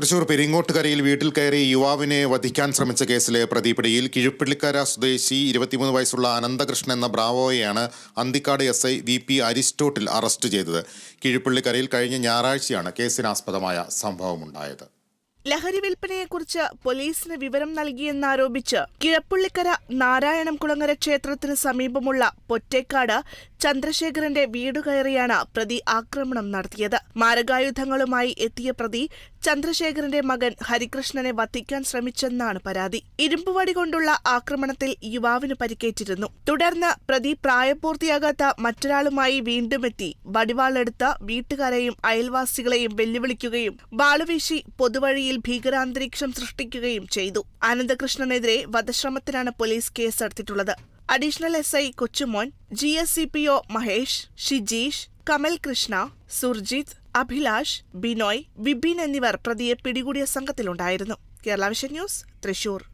തൃശൂർ പെരിങ്ങോട്ടുകരയിൽ വീട്ടിൽ കയറി യുവാവിനെ വധിക്കാൻ ശ്രമിച്ച കേസിലെ പ്രതിപിടിയിൽ കിഴുപ്പിള്ളിക്കര സ്വദേശി ഇരുപത്തിമൂന്ന് വയസ്സുള്ള അനന്തകൃഷ്ണൻ എന്ന ബ്രാവോയെയാണ് Anthikad S I V P Aristotle arrest ചെയ്തത്. കിഴുപ്പിള്ളിക്കരയിൽ കഴിഞ്ഞ ഞായറാഴ്ചയാണ് കേസിനാസ്പദമായ സംഭവമുണ്ടായത്. ലഹരി വിൽപ്പനയെക്കുറിച്ച് പോലീസിന് വിവരം നൽകിയെന്നാരോപിച്ച് കിഴപ്പുള്ളിക്കര നാരായണം കുളങ്ങര ക്ഷേത്രത്തിന് സമീപമുള്ള പൊറ്റേക്കാട് ചന്ദ്രശേഖരന്റെ വീട് കയറിയാണ് പ്രതി ആക്രമണം നടത്തിയത്. മാരകായുധങ്ങളുമായി എത്തിയ പ്രതി ചന്ദ്രശേഖരന്റെ മകൻ ഹരികൃഷ്ണനെ വധിക്കാൻ ശ്രമിച്ചെന്നാണ് പരാതി. ഇരുമ്പുവടി കൊണ്ടുള്ള ആക്രമണത്തിൽ യുവാവിന് പരിക്കേറ്റിരുന്നു. തുടർന്ന് പ്രതി പ്രായപൂർത്തിയാകാത്ത മറ്റൊരാളുമായി വീണ്ടുമെത്തി വടിവാളെടുത്ത് വീട്ടുകാരെയും അയൽവാസികളെയും വെല്ലുവിളിക്കുകയും വാളുവീശി പൊതുവഴിയിൽ ഭീകരാന്തരീക്ഷം സൃഷ്ടിക്കുകയും ചെയ്തു. അനന്തകൃഷ്ണനെതിരെ വധശ്രമത്തിനാണ് police കേസെടുത്തിട്ടുള്ളത്. Additional S I Kochumon G S C P O Mahesh Shijeesh Kamal Krishna Surjith Abhilash Binoy Vipin എന്നിവർ പ്രതിയെ പിടികൂടിയ സംഘത്തിലുണ്ടായിരുന്നു. Kerala vision news Thrissur.